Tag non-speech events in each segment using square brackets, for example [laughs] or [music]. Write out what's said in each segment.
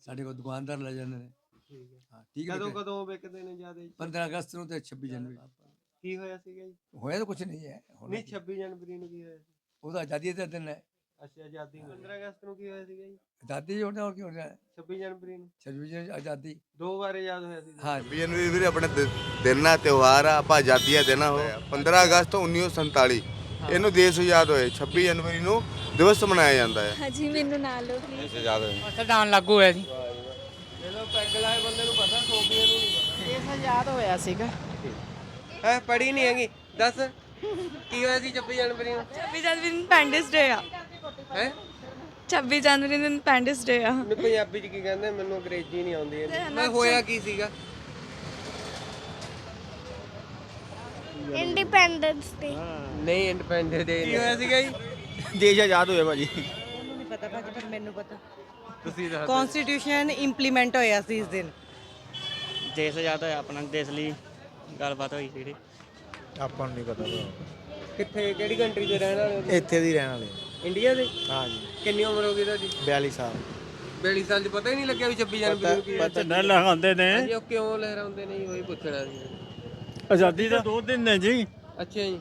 ਸਾਡੇ ਕੋਲ ਦੁਕਾਨਦਾਰ ਲੈ ਜਾਂਦੇ ਨੇ। ਠੀਕ ਹੈ। ਹਾਂ ਠੀਕ ਹੈ ਕਦੋਂ। ਕਦੋਂ ਵਿਕਦੇ ਨੇ ਜ਼ਿਆਦਾ 15 ਅਗਸਤ ਨੂੰ ਤੇ 26 ਜਨਵਰੀ। ਕੀ ਹੋਇਆ ਸੀਗਾ ਜੀ? ਹੋਇਆ ਤਾਂ ਕੁਝ ਨਹੀਂ ਹੈ ਹੋਣਾ ਨਹੀਂ ਕੀ। 26 ਜਨਵਰੀ ਨੂੰ ਕੀ ਹੋਇਆ ਸੀ? ਉਹਦਾ ਆਜ਼ਾਦੀ ਦਾ ਦਿਨ ਹੈ। ਅੱਛਾ ਆਜ਼ਾਦੀ 15 ਅਗਸਤ ਨੂੰ ਕੀ ਹੋਇਆ ਸੀਗਾ ਜੀ? ਆਜ਼ਾਦੀ ਹੋਣਾ ਹੋਰ ਕੀ ਹੋਣਾ? 26 ਜਨਵਰੀ ਨੂੰ। 26 ਜਨਵਰੀ ਆਜ਼ਾਦੀ। ਦੋ ਵਾਰ ਆਜ਼ਾਦ ਹੋਇਆ ਸੀ। ਹਾਂ। ਛੱਬੀ ਜਨਵਰੀ ਵੀਰੇ ਆਪਣੇ ਦਿ- ਦਿਨ ਆ ਤਿਉਹਾਰ ਆ ਆਪਾਂ ਆਜ਼ਾਦੀ ਦਾ ਦਿਨ ਆ ਉਹ। 15 ਅਗਸਤ 1947 ਇਹਨੂੰ ਦੇਸ਼ ਆਜ਼ਾਦ ਹੋਏ 26 ਜਨਵਰੀ ਨੂੰ ਦਿਵਸ ਮਨਾਇਆ ਜਾਂਦਾ ਹੈ। ਹਾਂਜੀ ਮੈਨੂੰ ਨਾਲ ਲਓ ਪਲੀਜ਼ ਸੰਵਿਧਾਨ ਲਾਗੂ ਹੋਇਆ ਸੀ ਜਦੋਂ ਪੈਗ ਲਾਏ ਬੰਦੇ ਨੂੰ ਪਤਾ ਸੋਫੀਆ ਨੂੰ ਨਹੀਂ ਦੇਸ਼ ਆਜ਼ਾਦ ਹੋਇਆ ਸੀਗਾ। ਹੈ ਪੜੀ ਨਹੀਂ ਹੈਗੀ। ਦੱਸ ਕੀ ਹੋਇਆ ਸੀ 26 ਜਨਵਰੀ ਨੂੰ? 26 ਜਨਵਰੀ ਨੂੰ ਪੈਂਡਿਸ ਡੇ ਆ। ਹੈ? 26 ਜਨਵਰੀ ਨੂੰ ਪੈਂਡਿਸ ਡੇ ਆ। ਮੈਨੂੰ ਪੰਜਾਬੀ ਚ ਕੀ ਕਹਿੰਦੇ ਮੈਨੂੰ ਅੰਗਰੇਜ਼ੀ ਨਹੀਂ ਆਉਂਦੀ। ਇਹਦੀ। ਮੈਂ ਹੋਇਆ ਕੀ ਸੀਗਾ? ਇੰਡੀਪੈਂਡੈਂਸ ਡੇ ਨਹੀਂ ਇੰਡੀਪੈਂਡੈਂਸ ਡੇ ਕੀ ਹੋਇਆ ਸੀਗਾ ਜੀ? ਦੇਸ਼ ਆਜ਼ਾਦ ਹੋਇਆ ਭਾਜੀ। ਮੈਨੂੰ ਨਹੀਂ ਪਤਾ ਭਾਜੀ ਪਰ ਮੈਨੂੰ ਪਤਾ। ਤੁਸੀਂ ਦੱਸ ਕਨਸਟੀਟਿਊਸ਼ਨ ਇੰਪਲੀਮੈਂਟ ਹੋਇਆ ਸੀ ਇਸ ਦਿਨ। ਦੇਸ਼ ਆਜ਼ਾਦ ਹੋਇਆ ਆਪਣਾ ਦੇਸ਼ ਲਈ ਗੱਲਬਾਤ ਹੋਈ ਸੀ ਜਿਹੜੀ ਆਪਾਂ ਨੂੰ ਨਹੀਂ ਪਤਾ ਕਿੱਥੇ ਕਿਹੜੀ ਕੰਟਰੀ ਦੇ ਰਹਿਣ ਵਾਲੇ ਹੋ ਇੱਥੇ ਦੀ ਰਹਿਣ ਵਾਲੇ। ਤੁਸੀਂ? ਇੰਡੀਆ ਦੇ? ਹਾਂਜੀ। ਕਿੰਨੀ ਉਮਰ ਹੋ ਗਈ ਤੁਹਾਡੀ? 42 ਸਾਲ। 42 ਸਾਲ ਚ ਪਤਾ ਹੀ ਨਹੀਂ ਲੱਗਿਆ ਵੀ 26 ਜਨਵਰੀ ਨੂੰ ਕੀ ਹੈ ਪਤਾ ਲਗਾਉਂਦੇ ਨੇ। ਹਾਂਜੀ ਉਹ ਕਿਉਂ ਲਹਿਰਾਉਂਦੇ ਨਹੀਂ ਉਹੀ ਪੁੱਛਣਾ ਸੀ। ਆਜ਼ਾਦੀ ਦਾ। ਦੋ ਦਿਨ ਨੇ ਜੀ। ਅੱਛਾ ਜੀ।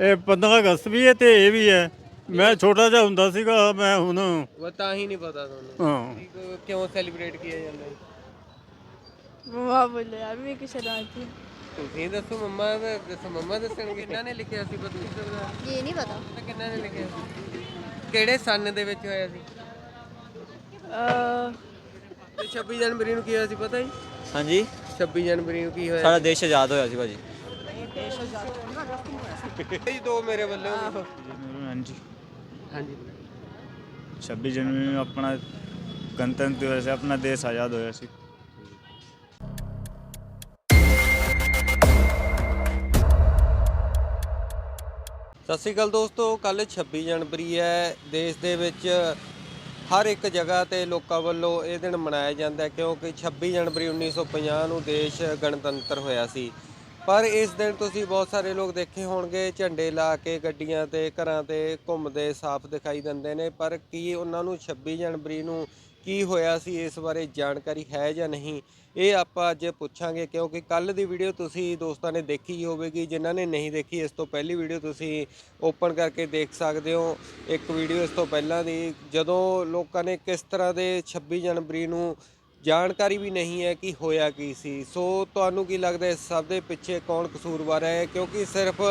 ਇਹ 15 ਅਗਸਤ ਵੀ ਹੈ ਤੇ ਇਹ ਵੀ ਹੈ। ਮੈਂ ਛੋਟਾ ਜਿਹਾ ਹੁੰਦਾ ਸੀਗਾ ਮੈਂ ਹੁਣ ਉਹ ਤਾਂ ਹੀ ਨਹੀਂ ਪਤਾ ਤੁਹਾਨੂੰ। ਹਾਂ। ਕਿ ਕਿਉਂ ਸੈਲੀਬ੍ਰੇਟ ਕੀਤਾ ਜਾਂਦਾ ਹੈ ਮਮਾ ਬੋਲੇ ਕਿ ਤੁਸੀਂ ਦੱਸੋ ਮੰਮਾ ਦਾ ਦੱਸੋ ਮੰਮਾ ਦੱਸਣਗੇ। ਕਿੰਨਾ ਨੇ ਲਿਖਿਆ ਸੀ ਪਤਾ ਨਹੀਂ ਸਕਦਾ ਇਹ ਨਹੀਂ ਪਤਾ। ਕਿੰਨਾ ਨੇ ਲਿਖਿਆ ਸੀ? ਕਿਹੜੇ ਸੰਨ ਦੇ ਵਿੱਚ ਹੋਇਆ ਸੀ? ਅ ਤੇ 26 ਜਨਵਰੀ ਨੂੰ ਕੀ ਹੋਇਆ ਸੀ ਪਤਾ ਜੀ? ਹਾਂਜੀ। 26 ਜਨਵਰੀ ਨੂੰ ਕੀ ਹੋਇਆ ਸਾਡਾ ਦੇਸ਼ ਆਜ਼ਾਦ ਹੋਇਆ ਸੀ ਭਾਜੀ। ਜੀ ਦੋ ਮੇਰੇ ਵੱਲੋਂ ਹਾਂਜੀ। ਹਾਂਜੀ। 26 ਜਨਵਰੀ ਨੂੰ ਆਪਣਾ ਗਣਤੰਤਰ ਦਿਵਸ ਹੈ ਆਪਣਾ ਦੇਸ਼ ਆਜ਼ਾਦ ਹੋਇਆ ਸੀ। ਸਤਿ ਸ਼੍ਰੀ ਅਕਾਲ ਦੋਸਤੋ ਕੱਲ 26 ਜਨਵਰੀ ਹੈ। ਦੇਸ਼ ਦੇ ਵਿੱਚ ਹਰ ਇੱਕ ਜਗ੍ਹਾ ਤੇ ਲੋਕਾਂ ਵੱਲੋਂ ਇਹ ਦਿਨ ਮਨਾਇਆ ਜਾਂਦਾ ਕਿਉਂਕਿ 26 ਜਨਵਰੀ 1950 ਨੂੰ ਦੇਸ਼ ਗਣਤੰਤਰ ਹੋਇਆ ਸੀ। ਪਰ ਇਸ ਦਿਨ ਤੁਸੀਂ ਬਹੁਤ ਸਾਰੇ ਲੋਕ ਦੇਖੇ ਹੋਣਗੇ, ਝੰਡੇ ਲਾ ਕੇ ਗੱਡੀਆਂ ਤੇ, ਘਰਾਂ ਤੇ ਘੁੰਮਦੇ, ਸਾਫ਼ ਦਿਖਾਈ ਦਿੰਦੇ ਨੇ। ਪਰ ਕੀ ਉਹਨਾਂ ਨੂੰ 26 ਜਨਵਰੀ ਨੂੰ ਕੀ ਹੋਇਆ ਸੀ, ਇਸ ਬਾਰੇ ਜਾਣਕਾਰੀ ਹੈ ਜਾਂ ਨਹੀਂ? ਇਹ ਆਪਾਂ ਅੱਜ ਪੁੱਛਾਂਗੇ ਕਿਉਂਕਿ ਕੱਲ ਦੀ ਵੀਡੀਓ ਤੁਸੀਂ ਦੋਸਤਾਂ ਨੇ ਦੇਖੀ ਹੀ ਹੋਵੇਗੀ, ਜਿਨ੍ਹਾਂ ਨੇ ਨਹੀਂ ਦੇਖੀ, ਇਸ ਤੋਂ ਪਹਿਲੀ ਵੀਡੀਓ ਤੁਸੀਂ ਓਪਨ ਕਰਕੇ ਦੇਖ ਸਕਦੇ ਹੋ। ਇੱਕ ਵੀਡੀਓ ਇਸ ਤੋਂ ਪਹਿਲਾਂ ਦੀ, ਜਦੋਂ ਲੋਕਾਂ ਨੇ ਕਿਸ ਤਰ੍ਹਾਂ ਦੇ 26 ਜਨਵਰੀ ਨੂੰ ਜਾਣਕਾਰੀ ਵੀ ਨਹੀਂ ਹੈ ਕਿ ਹੋਇਆ ਕੀ ਸੀ। ਸੋ ਤੁਹਾਨੂੰ ਕੀ ਲੱਗਦਾ ਇਸ ਸਭ ਦੇ ਪਿੱਛੇ ਕੌਣ ਕਸੂਰਵਾਰ ਹੈ? ਕਿਉਂਕਿ ਸਿਰਫ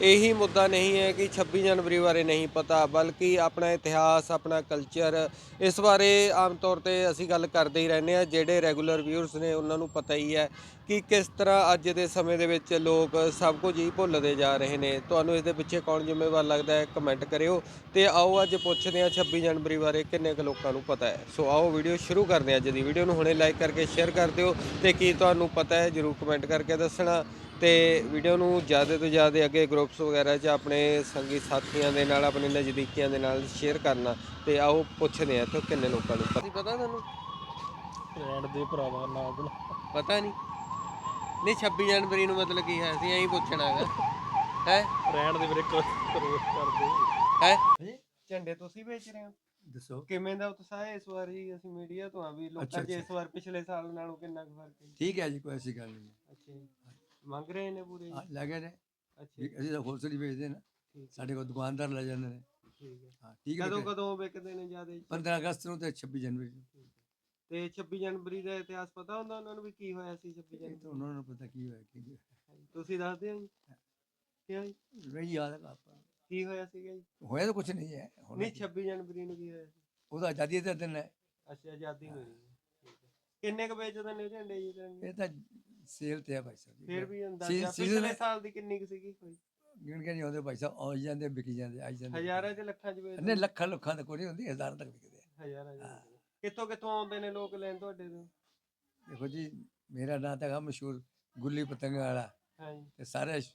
ਇਹੀ ਮੁੱਦਾ ਨਹੀਂ ਹੈ ਕਿ 26 ਜਨਵਰੀ ਬਾਰੇ ਨਹੀਂ ਪਤਾ, ਬਲਕਿ ਆਪਣਾ ਇਤਿਹਾਸ, ਆਪਣਾ ਕਲਚਰ ਇਸ ਬਾਰੇ ਆਮ ਤੌਰ ਤੇ ਅਸੀਂ ਗੱਲ ਕਰਦੇ ਹੀ ਰਹਿੰਦੇ ਆ ਜਿਹੜੇ ਰੈਗੂਲਰ ਵਿਊਅਰਸ ਨੇ, ਉਹਨਾਂ ਨੂੰ ਪਤਾ ਹੀ ਹੈ ਕਿ ਕਿਸ ਤਰ੍ਹਾਂ ਅੱਜ ਦੇ ਸਮੇਂ ਦੇ ਵਿੱਚ ਲੋਕ ਸਭ ਕੁਝ ਹੀ ਭੁੱਲਦੇ ਜਾ ਰਹੇ ਨੇ? ਤੁਹਾਨੂੰ ਇਸ ਦੇ ਪਿੱਛੇ ਕੌਣ ਜ਼ਿੰਮੇਵਾਰ ਲੱਗਦਾ ਹੈ? ਕਮੈਂਟ ਕਰਿਓ ਤੇ ਆਓ ਅੱਜ ਪੁੱਛਦੇ ਹਾਂ 26 ਜਨਵਰੀ ਬਾਰੇ ਕਿੰਨੇ ਕੁ ਲੋਕਾਂ ਨੂੰ ਪਤਾ ਹੈ। ਸੋ ਆਓ ਵੀਡੀਓ ਸ਼ੁਰੂ ਕਰਦੇ ਹਾਂ ਅੱਜ ਦੀ ਵੀਡੀਓ ਨੂੰ। ਹੁਣੇ ਲਾਈਕ ਕਰਕੇ ਸ਼ੇਅਰ ਕਰ ਦਿਓ ਤੇ ਕੀ ਤੁਹਾਨੂੰ ਪਤਾ ਹੈ ਜਰੂਰ ਕਮੈਂਟ ਕਰਕੇ ਦੱਸਣਾ। ਤੇ ਵੀਡੀਓ ਨੂੰ ਜ਼ਿਆਦਾ ਤੋਂ ਜ਼ਿਆਦਾ ਅੱਗੇ ਗਰੁੱਪਸ ਵਗੈਰਾ 'ਚ ਆਪਣੇ ਸੰਗੀ ਸਾਥੀਆਂ ਦੇ ਨਾਲ ਆਪਣੇ ਨਜ਼ਦੀਕੀਆਂ ਦੇ ਨਾਲ ਸ਼ੇਅਰ ਕਰਨਾ। ਤੇ ਆਓ ਪੁੱਛਦੇ ਹਾਂ ਇੱਥੋਂ ਕਿੰਨੇ ਲੋਕਾਂ ਨੂੰ ਪਤਾ। ਪਤਾ ਤੁਹਾਨੂੰ? ਦੇ ਭਰਾਵਾ ਪਤਾ ਨਹੀਂ। ਨਹੀਂ 26 ਜਨਵਰੀ ਨੂੰ ਮਤਲਬ ਕੀ ਹੈ ਸੀ ਐਂ ਪੁੱਛਣਾ ਹੈਗਾ। ਹੈ? ਰਹਿਣ ਦੇ ਵੀਰੇ ਕਰੋਸ ਕਰ ਦੇ। ਹੈ? ਝੰਡੇ ਤੁਸੀਂ ਵੇਚ ਰਹੇ ਹੋ? ਦੱਸੋ। ਕਿਵੇਂ ਦਾ ਉਤਸ਼ਾਹ ਹੈ ਇਸ ਵਾਰ ਜੀ ਅਸੀਂ ਮੀਡੀਆ ਤੋਂ ਆ ਵੀ ਲੋਕਾਂ 'ਚ ਅੱਛਾ। ਇਸ ਵਾਰ ਪਿਛਲੇ ਸਾਲ ਨਾਲੋਂ ਕਿੰਨਾ ਕੁ ਫ਼ਰਕ ਹੈ? ਠੀਕ ਹੈ ਜੀ ਕੋਈ ਐਸੀ ਗੱਲ ਨਹੀਂ। ਅੱਛਾ ਜੀ। ਮੰਗ ਰਹੇ ਨੇ ਪੂਰੇ ਹਾਂ ਜੀ ਲੱਗੇ ਨੇ। ਅੱਛਾ ਵੀ ਜੀ, ਅਸੀਂ ਤਾਂ ਹੋਲਸੇਲ ਹੀ ਵੇਚਦੇ ਨਾ। ਠੀਕ ਸਾਡੇ ਕੋਲ ਦੁਕਾਨਦਾਰ ਲੈ ਜਾਂਦੇ ਨੇ। ਠੀਕ ਹੈ। ਹਾਂ ਠੀਕ ਹੈ ਕਦੋਂ। ਕਦੋਂ ਵਿਕਦੇ ਨੇ ਜ਼ਿਆਦਾ 15 ਅਗਸਤ ਨੂੰ ਤੇ 26 ਜਨਵਰੀ ਨੂੰ। ਤੇ 26 ਜਨਵਰੀ ਦਾ ਇਤਿਹਾਸ ਪਤਾ ਹੁੰਦਾ ਉਹਨਾਂ ਨੂੰ ਵੀ ਕੀ ਹੋਇਆ ਸੀ 26 ਇਹ ਤਾਂ ਜਨਵਰੀ ਉਹਨਾਂ ਨੂੰ ਪਤਾ ਕੀ ਹੋਇਆ ਕੀ ਨਹੀਂ ਤੁਸੀਂ ਦੱਸਦੇ ਹੋ ਜੀ ਜੀ ਹੋਇਆ। ਨਹੀਂ ਯਾਦ ਹੈ ਆਪਾਂ ਕੀ ਹੋਇਆ ਸੀਗਾ ਜੀ ਹੋਇਆ ਤਾਂ ਕੁਝ ਨਹੀਂ ਹੈ ਹੋਣਾ ਨਹੀਂ ਕੀ। 26 ਜਨਵਰੀ ਨੂੰ ਕੀ ਹੋਇਆ ਸੀ ਉਹਦਾ ਆਜ਼ਾਦੀ ਦਾ ਦਿਨ ਹੈ ਅੱਛਾ ਆਜ਼ਾਦੀ ਹੋਈ ਹੈ। ਠੀਕ ਹੈ। ਕਿੰਨੇ ਕ ਵੇਚਦੇ ਨੇ ਝੰਡੇ ਜੀ? ਇਹ ਤਾਂ ਸੇਲ ਤੇ ਹੈ ਭਾਈ ਸਾਹਿਬ ਜੀ। ਫਿਰ ਵੀ ਸੀ- ਅੰਦਾਜ਼ਾ ਸੀਜ਼ਨ ਪਿਛਲੇ ਹੈ। ਸਾਲ ਦੀ ਕਿੰਨੀ ਕੁ ਸੀਗੀ ਕੋਈ ਗਿਣ ਕੇ ਨਹੀਂ ਆਉਂਦੇ ਭਾਈ ਸਾਹਿਬ ਆਈ ਜਾਂਦੇ ਵਿਕੀ ਜਾਂਦੇ ਆਈ ਜਾਂਦੇ ਹਜ਼ਾਰਾਂ ਚ ਲੱਖਾਂ ਚ ਵੇਚਦੇ ਨਹੀਂ ਲੱਖਾਂ ਲੱਖਾਂ ਤਾਂ ਕੋਈ ਨਹੀਂ ਹੁੰਦੀ ਹਜ਼ਾਰ ਤੱਕ ਵਿਕਦੇ ਆ। ਹਜ਼ਾਰਾਂ ਚ। ਕਿੱਥੋਂ ਕਿੱਥੋਂ ਆਉਂਦੇ ਨੇ ਲੋਕ ਲੈਣ ਤੁਹਾਡੇ ਤੋਂ? ਦੇਖੋ ਜੀ ਮੇਰਾ ਨਾਂ ਤਾਂ ਹੈ ਮਸ਼ਹੂਰ ਗੁੱਲੀ ਪਤੰਗਾ ਵਾਲਾ। ਹਾਂਜੀ। ਤੇ ਸਾਰੇ ਸ਼-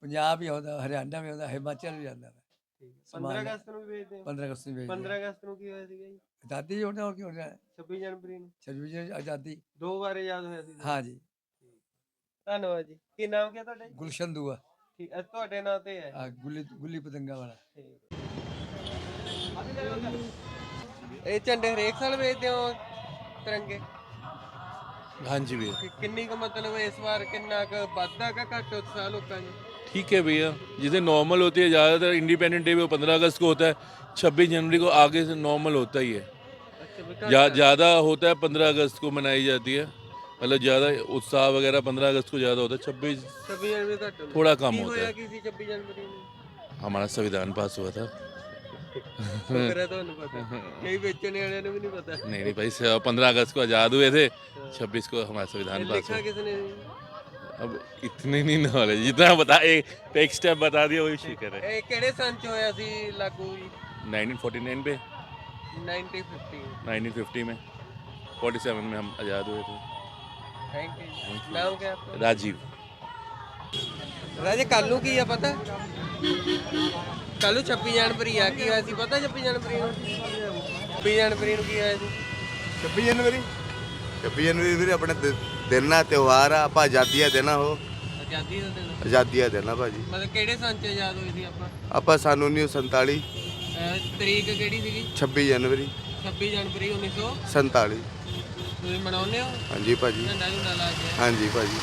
ਪੰਜਾਬ ਵੀ ਆਉਂਦਾ ਹਰਿਆਣਾ ਵੀ ਆਉਂਦਾ ਹਿਮਾਚਲ ਵੀ ਆਉਂਦਾ। ਵਾ। ਠੀਕ ਹੈ। ਸਮਾਨ 15 ਲੈ- ਅਗਸਤ ਨੂੰ ਵੀ ਵੇਚਦੇ ਹੋ? 15 ਅਗਸਤ ਨੂੰ ਵੇਚਦੇ 15 ਅਗਸਤ ਨੂੰ ਕੀ ਹੋਇਆ ਸੀਗਾ ਜੀ? ਆਜ਼ਾਦੀ ਹੋਣਾ ਹੋਰ ਕੀ ਹੋਣਾ? 26 ਜਨਵਰੀ ਨੂੰ। 26 ਜਨਵਰੀ ਆਜ਼ਾਦੀ। ਦੋ ਵਾਰ ਆਜ਼ਾਦ ਹੋਇਆ ਸੀ ਹਾਂ ਜੀ। ਧੰਨਵਾਦ ਜੀ। ਕੀ ਨਾਮ ਕੀ ਤੁਹਾਡਾ ਜੀ? ਗੁਲਸ਼ਨ ਦੂਆ। ਠੀਕ ਹੈ ਤੁਹਾਡੇ ਨਾਂ ਤੇ ਹੈ। ਆ ਗੁੱਲੀ ਗੁੱਲੀ ਪਤੰਗਾ ਵਾਲਾ। ਇਹ ਝੰਡੇ ਹਰੇਕ ਸਾਲ ਵੇਚਦੇ ਹੋ ਤਿਰੰਗੇ ਹਾਂਜੀ ਭਈਆ ਕਿ ਕਿੰਨੀ ਕੁ ਮਤਲਬ ਇਸ ਵਾਰ ਕਿੰਨਾ ਕੁ ਵੱਧਦਾ ਕਿ ਘੱਟ ਉਤਸ਼ਾਹ ਲੋਕਾਂ 'ਚ ठीक है भैया जिसे नॉर्मल होती है ज़्यादातर इंडिपेंडेंट डे वो पंद्रह अगस्त को होता है छब्बीस जनवरी को आगे से नॉर्मल होता ही है ਅੱਛਾ ਵੀ ਘੱਟ जा- ज़्यादा होता है पंद्रह अगस्त को मनाई जाती है मतलब ज़्यादा उत्साह वगैरह पंद्रह अगस्त को ज़्यादा होता है छब्बीस 26 ਜਨਵਰੀ ਘੱਟ ਹੁੰਦਾ। थोड़ा कम ਕੀ होता ਹੋਇਆ है ਕੀ ਸੀ 26 ਜਨਵਰੀ ਨੂੰ हमारा संविधान पास हुआ था ਸ਼ੁਕਰ ਹੈ ਤੁਹਾਨੂੰ ਪਤਾ ਕਈ ਵੇਚਣ ਵਾਲਿਆਂ ਨੂੰ ਵੀ ਨਹੀਂ पता नहीं नहीं भाई पंद्रह अगस्त को आज़ाद हुए थे छब्बीस को हमारा संविधान पास ਲਿਖਾ हुआ ਕਿਸਨੇ अब इतनी नहीं नॉलेज जितना बता एक एक स्टेप बता दिया वही शुक्र है ਇਹ ਕਿਹੜੇ ਸੰਨ ਚ ਹੋਇਆ ਸੀ ਲਾਗੂ ਜੀ 1949 पे 1950 1950 में 47 में हम आज़ाद हुए थे ਥੈਂਕ ਯੂ ਨਾਮ ਕੀ ਆਪਕਾ राजीव ਰਾਜੇ ਕੱਲ ਨੂੰ ਕੀ ਆ ਪਤਾ ਕੱਲ ਨੂੰ 26 ਜਨਵਰੀ ਆ ਕੀ ਹੋਇਆ ਸੀ ਪਤਾ 26 ਜਨਵਰੀ ਨੂੰ? 26 ਜਨਵਰੀ ਨੂੰ ਕੀ ਹੋਇਆ ਸੀ? 26 ਜਨਵਰੀ? 26 ਜਨਵਰੀ ਵੀਰੇ ਆਪਣੇ ਦਿ- ਦਿਨ ਆ ਤਿਉਹਾਰ ਆ ਆਪਾਂ ਆਜ਼ਾਦੀ ਦਾ ਦਿਨ ਆ ਉਹ। ਆਜ਼ਾਦੀ ਦਾ ਦਿਨ ਆਜ਼ਾਦੀ ਦਾ ਦਿਨ ਆ ਭਾਜੀ। ਮਤਲਬ ਕਿਹੜੇ ਸੰਨ ਚ ਆਜ਼ਾਦ ਹੋਈ ਸੀ ਆਪਾਂ? ਆਪਾਂ ਸਨ 1947 ਅਹ ਤਰੀਕ ਕਿਹੜੀ ਸੀਗੀ? 26 ਜਨਵਰੀ। 26 ਜਨਵਰੀ 1900 47 ਤੁਸੀਂ ਮਨਾਉਂਦੇ ਹੋ? ਹਾਂਜੀ ਭਾਜੀ। ਝੰਡਾ ਝੁੰਡਾ ਲਾ ਕੇ। ਹਾਂਜੀ ਭਾਜੀ।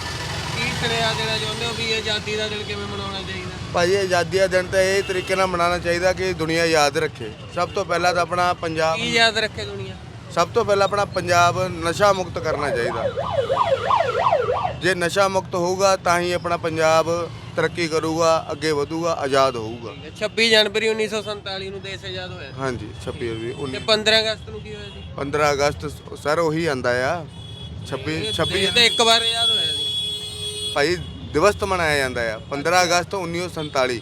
ਕੀ ਸੁਨੇਹਾ ਦੇਣਾ ਚਾਹੁੰਦੇ ਹੋ ਵੀ ਇਹ ਆਜ਼ਾਦੀ ਦਾ ਦਿਨ ਕਿਵੇਂ ਮਨਾਉਣਾ ਚਾਹੀਦਾ? ਭਾਜੀ ਆਜ਼ਾਦੀ ਦਾ ਦਿਨ ਤਾਂ ਇਹ ਤਰੀਕੇ ਨਾਲ ਮਨਾਉਣਾ ਚਾਹੀਦਾ ਕਿ ਦੁਨੀਆ ਯਾਦ ਰੱਖੇ। ਸਭ ਤੋਂ ਪਹਿਲਾਂ ਤਾਂ ਆਪਣਾ ਪੰਜਾਬ ਕੀ ਯਾਦ ਰੱਖੇ ਦੁਨੀਆ? ਸਭ ਤੋਂ ਪਹਿਲਾਂ ਆਪਣਾ ਪੰਜਾਬ ਨਸ਼ਾ ਮੁਕਤ ਕਰਨਾ ਚਾਹੀਦਾ। ਜੇ ਨਸ਼ਾ ਮੁਕਤ ਹੋਊਗਾ ਤਾਂ ਹੀ ਆਪਣਾ ਪੰਜਾਬ ਤਰੱਕੀ ਕਰੂਗਾ ਅੱਗੇ ਵਧੂਗਾ ਆਜ਼ਾਦ ਹੋਊਗਾ। 26 ਜਨਵਰੀ 1947 ਨੂੰ ਦੇਸ਼ ਆਜ਼ਾਦ ਹੋਇਆ। ਹਾਂਜੀ 26 ਤੇ 19 15 ਅਗਸਤ ਨੂੰ ਕੀ ਹੋਇਆ ਸੀ? 15 ਅਗਸਤ ਸਰ ਉਹੀ ਆਂਦਾ ਆ। 26 26 ਇਹ ਤਾਂ ਇੱਕ ਵਾਰ ਆਜ਼ਾਦ ਹੋਇਆ ਸੀ। ਭਾਈ ਦਿਵਸ ਮਨਾਇਆ ਜਾਂਦਾ ਆ 15 ਅਗਸਤ 1947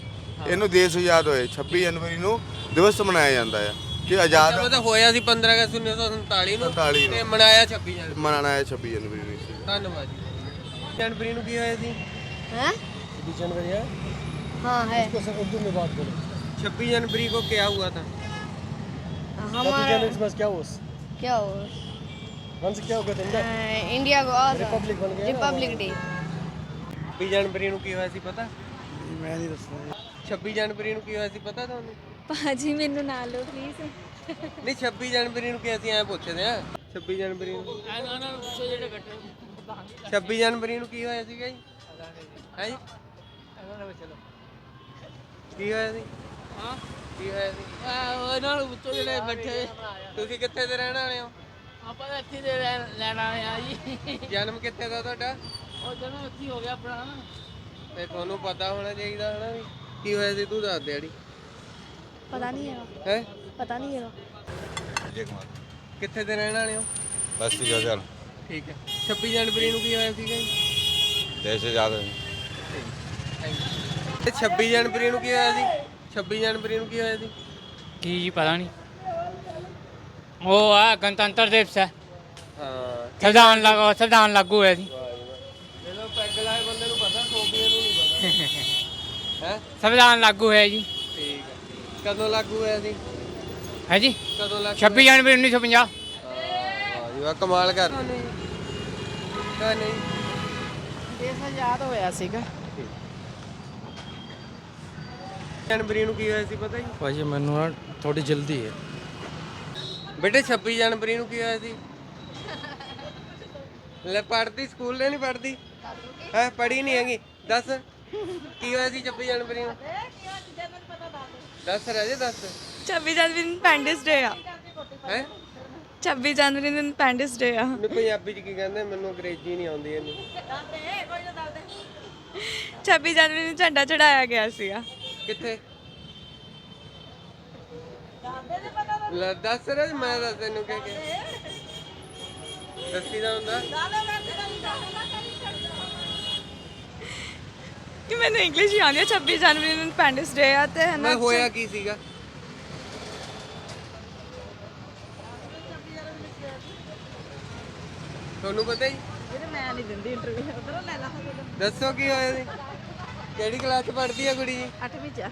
ਇਹਨੂੰ ਦੇਸ਼ ਆਜ਼ਾਦ ਹੋਏ 26 ਜਨਵਰੀ ਨੂੰ ਦਿਵਸ ਮਨਾਇਆ ਜਾਂਦਾ ਆ ਕਿ ਆਜ਼ਾਦ ਉਹ ਤਾਂ ਹੋਇਆ ਸੀ 15 ਅਗਸਤ 1947 ਨੂੰ 47 ਨੂੰ। ਤੇ ਮਨਾਇਆ 26 ਜਨਵਰੀ ਮਨਾਣਾ ਹੈ 26 ਜਨਵਰੀ ਨੂੰ ਇਸ ਧੰਨਵਾਦ ਜੀ ਜਨਵਰੀ ਨੂੰ ਕੀ ਹੋਇਆ ਸੀ हैं 26 ਜਨਵਰੀ ਹੈ हाँ है 26 जनवरी को क्या हुआ था हमारा बस क्या हुआ क्या हो वंश क्या हो गया अ, इंडिया को और रिपब्लिक बन गया रिपब्लिक डे 26 ਜਨਵਰੀ ਨੂੰ ਕੀ ਹੋਇਆ ਸੀ ਪਤਾ? ਮੈਂ ਨਹੀਂ ਦੱਸਣਾ 26 ਜਨਵਰੀ ਨੂੰ ਕੀ ਹੋਇਆ ਸੀ ਪਤਾ ਤੁਹਾਨੂੰ? ਭਾਜੀ ਮੈਨੂੰ ਨਾਲ ਲੋ ਪਲੀਜ਼ ਨਹੀਂ 26 ਜਨਵਰੀ ਨੂੰ ਕੀ ਅਸੀਂ ਐ ਪੁੱਛਦੇ ਆ 26 ਜਨਵਰੀ ਨੂੰ। 26 ਜਨਵਰੀ ਨੂੰ ਕੀ ਹੋਇਆ ਸੀਗਾ ਜੀ? ਹੈ ਜੀ? ਕੀ ਹੋਇਆ ਸੀ? ਕੀ ਹੋਇਆ ਸੀ? ਆ ਉਹਨਾਂ ਨੂੰ ਪੁੱਛੋ ਜਿਹੜੇ ਬੈਠੇ। ਤੁਸੀਂ ਕਿੱਥੇ ਦੇ ਰਹਿਣ ਵਾਲੇ ਹੋ? ਆਪਾਂ ਇੱਥੇ ਦੇ ਰਹਿਣ ਆ ਜੀ। ਜਨਮ ਕਿੱਥੇ ਦਾ ਤੁਹਾਡਾ? ਉਹ ਜਨਮ ਇੱਥੇ ਹੋ ਗਿਆ ਆਪਣਾ ਤੇ ਤੁਹਾਨੂੰ ਪਤਾ ਹੋਣਾ ਚਾਹੀਦਾ ਹਨਾ ਵੀ ਕੀ ਹੋਇਆ ਸੀ ਤੂੰ ਦੱਸ ਦੇ ਅੜੀ ਪਤਾ ਨਹੀਂ ਹੈਗਾ। ਹੈ? ਪਤਾ ਨਹੀਂ ਹੈਗਾ। ਕਿੱਥੇ ਦੇ ਰਹਿਣ ਵਾਲੇ ਹੋ? ਬਸਤੀ ਜੋਜਲ ਠੀਕ ਹੈ 26 ਜਨਵਰੀ ਨੂੰ ਕੀ ਹੋਇਆ ਸੀਗਾ ਜੀ? ਦੇਸ਼ ਆਜ਼ਾਦ ਤੇ 26 ਜਨਵਰੀ ਨੂੰ ਕੀ ਹੋਇਆ ਸੀ? 26 ਜਨਵਰੀ ਨੂੰ ਕੀ ਹੋਇਆ ਸੀ? ਕੀ ਜੀ ਪਤਾ ਨਹੀਂ। ਉਹ ਆ ਗਣਤੰਤਰ ਦਿਵਸ ਹੈ। ਹਾਂ। ਸੰਵਿਧਾਨ ਲਾਗੂ ਸੰਵਿਧਾਨ ਲਾਗੂ ਹੋਇਆ ਸੀ ਜਦੋਂ ਪੈਗ ਲਾਏ ਬੰਦੇ ਨੂੰ ਪਤਾ ਸੋਫੀਆ ਨੂੰ ਨਹੀਂ ਪਤਾ ਹੈ? ਸੰਵਿਧਾਨ ਲਾਗੂ ਹੋਇਆ ਜੀ। ਠੀਕ ਹੈ। ਕਦੋਂ ਲਾਗੂ ਹੋਇਆ ਸੀ ਹੈ ਜੀ? ਕਦੋਂ ਲਾਗੂ 26 ਜਨਵਰੀ 1950 ਵਾਹ ਜੀ ਵਾਹ ਕਮਾਲ ਕਰ। ਕਾ ਨਹੀਂ। ਦੇਸ਼ ਆਜ਼ਾਦ ਹੋਇਆ ਸੀਗਾ। ਜਨਵਰੀ ਨੂੰ ਕੀ ਹੋਇਆ ਸੀ ਪਤਾ ਜੀ? ਭਾਜੀ ਮੈਨੂੰ ਨਾ ਥੋੜੀ ਜਲਦੀ ਹੈ। ਬੇਟੇ 26 ਜਨਵਰੀ ਨੂੰ ਕੀ ਹੋਇਆ ਸੀ? ਲੈ ਪੜਦੀ ਸਕੂਲ ਨੇ ਨਹੀਂ ਪੜਦੀ ਹੈ ਪੜੀ ਨਹੀਂ ਹੈਗੀ। ਦੱਸ। ਕੀ ਹੋਇਆ ਸੀ 26 ਜਨਵਰੀ ਨੂੰ? ਦੱਸ ਰਾਜੇ ਦੱਸ। 26 ਜਨਵਰੀ ਨੂੰ ਪੈਂਡਿਸ ਡੇ ਆ। ਹੈ? 26 ਜਨਵਰੀ ਨੂੰ ਪੈਂਡਿਸ ਡੇ ਆ। ਮੈਨੂੰ ਪੰਜਾਬੀ ਚ ਕੀ ਕਹਿੰਦੇ ਮੈਨੂੰ ਅੰਗਰੇਜ਼ੀ ਨਹੀਂ ਆਉਂਦੀ ਇਹਨੂੰ 26 ਜਨਵਰੀ ਨੂੰ ਝੰਡਾ ਚੜਾਇਆ ਗਿਆ ਸੀਗਾ। ਕਿੱਥੇ? ਲੈ ਦੱਸ ਰੇ ਮੈਂ ਦੱਸ ਤੈਨੂੰ ਕੀ ਕਿ ਦੱਸੀ ਦਾ ਹੁੰਦਾ। ਕਿ ਮੈਨੂੰ ਇੰਗਲਿਸ਼ ਹੀ ਆਉਂਦੀ ਆ 26 ਜਨਵਰੀ ਨੂੰ ਪੈਂਡਿਸ ਡੇ ਆ ਤੇ ਹੈ ਨਾ ਮੈਂ ਹੋਇਆ ਕੀ ਸੀਗਾ? ਤੁਹਾਨੂੰ ਪਤਾ ਹੀ? ਮੈਂ ਨਹੀਂ ਦਿੰਦੀ ਇੰਟਰਵਿਊ ਉਧਰੋਂ ਲੈ ਲਾ। ਦੱਸੋ ਕੀ ਹੋਇਆ ਸੀ? ਕਿਹੜੀ ਕਲਾਸ ਚ ਪੜ੍ਹਦੀ ਆ ਕੁੜੀ ਜੀ? 8ਵੀਂ ਚ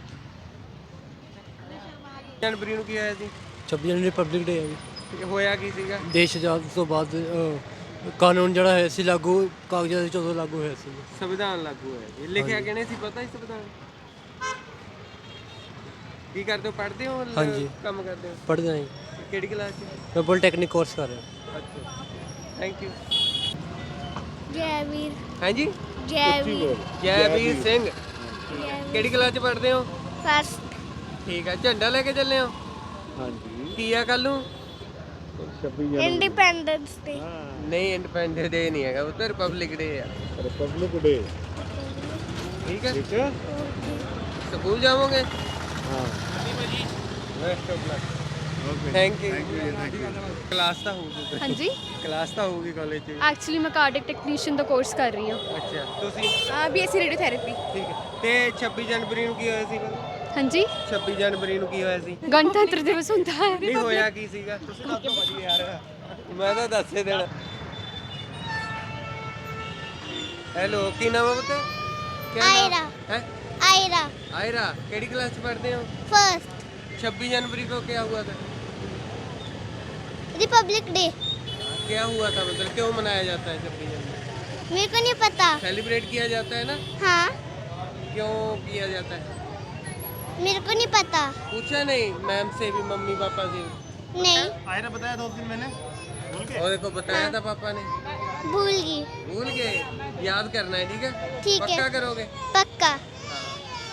ਜਨਵਰੀ ਨੂੰ ਕੀ ਹੋਇਆ ਸੀ? 26 ਜਨਵਰੀ ਰਿਪਬਲਿਕ ਡੇ ਹੈ ਜੀ। ਹੋਇਆ ਕੀ ਸੀਗਾ? ਦੇਸ਼ ਆਜ਼ਾਦ ਤੋਂ ਬਾਅਦ ਕਾਨੂੰਨ ਜਿਹੜਾ ਹੈ ਸੀ ਲਾਗੂ ਕਾਗਜ਼ਾਂ ਦੇ ਚੋਂ ਲਾਗੂ ਹੋਇਆ ਸੀ। ਸੰਵਿਧਾਨ ਲਾਗੂ ਹੈ ਇਹ ਲਿਖਿਆ ਹਾਂਜੀ। ਸੀ ਪਤਾ ਹੀ ਸੰਵਿਧਾਨ? ਕੀ ਕਰਦੇ ਹੋ? ਪੜ੍ਹਦੇ ਹੋ? ਕੰਮ ਕਰਦੇ ਹੋ? ਪੜ੍ਹਦੇ ਨਹੀਂ ਕਿਹੜੀ ਕਲਾਸ ਚ? ਮੈਂ ਪੋਲੀਟੈਕਨਿਕ ਕੋਰਸ ਕਰ ਰਿਹਾ। Thank you Jaiveer. ਹਾਂਜੀ? ਜੈਵੀਰ ਜੈਵੀਰ ਸਿੰਘ। ਕਿਹੜੀ ਕਲਾਸ ਚ ਪੜ੍ਹਦੇ ਹੋ? ਫਸਟ ਠੀਕ ਆ। ਝੰਡਾ ਲੈ ਕੇ ਚੱਲੇ ਹੋ? ਹਾਂਜੀ। ਕੀ ਆ ਕੱਲ 26 ਜਨਵਰੀ। ਇੰਡੀਪੈਂਡੈਂਸ ਡੇ ਹਾਂ। ਨਹੀਂ ਇੰਡੀਪੈਂਡੈਂਸ ਡੇ ਨਹੀਂ ਹੈਗਾ ਉਹ ਤਾਂ ਰਿਪਬਲਿਕ ਡੇ ਆ। ਰਿਪਬਲਿਕ ਡੇ ਠੀਕ ਹੈ। ਠੀਕ ਹੈ। ਸਕੂਲ ਜਾਵੋਗੇ? ਹਾਂ। ਜੀ ਭਾਜੀ। Best of luck thank you class ਤਾਂ ਹੋਊਗੀ ਹਾਂਜੀ। ਕਲਾਸ ਤਾਂ ਹੋਊਗੀ ਕਾਲਜ ਚ ਐਕਚੁਅਲੀ ਮੈਂ ਕਾਰਡਿਕ ਟੈਕਨੀਸ਼ੀਅਨ ਦਾ ਕੋਰਸ ਕਰ ਰਹੀ ਹਾਂ। ਅੱਛਾ। ਤੁਸੀਂ? ਆ ਬੀਐਸਸੀ ਰੇਡੀਓਥੈਰੇਪੀ ਠੀਕ ਹੈ। ਤੇ 26 ਜਨਵਰੀ ਨੂੰ ਕੀ ਹੋਇਆ ਸੀ? ਹਾਂਜੀ 26 ਜਨਵਰੀ ਨੂੰ ਕੀ ਹੋਇਆ ਸੀ ਗਣਤੰਤਰ ਦਿਵਸ ਹੁੰਦਾ ਹੈ ਨਹੀਂ ਹੋਇਆ ਕੀ ਸੀਗਾ ਤੁਸੀਂ ਦੱਸੋ ਭਾਜੀ ਯਾਰ ਮੈਂ ਤਾਂ ਦੱਸੇ ਦੇਣਾ ਹੈਲੋ ਕੀ ਨਾਮ ਹੈ ਪੁੱਤ ਕੀ आयरा है आयरा आयरा केड़ी क्लास में पढ़ते हो फर्स्ट 26 जनवरी को क्या हुआ था रिपब्लिक डे क्या हुआ था मतलब क्यों मनाया जाता है 26 जनवरी मेरे को नहीं पता सेलिब्रेट किया जाता है ना हाँ क्यों किया जाता है मेरे को नहीं पता पूछा नहीं मैम से भी मम्मी पापा से भी नहीं आयरा बताया दो दिन मैंने और देखो बताया था पापा ने भूल गई भूल गए याद करना है ठीक है ठीक है। पक्का करोगे पक्का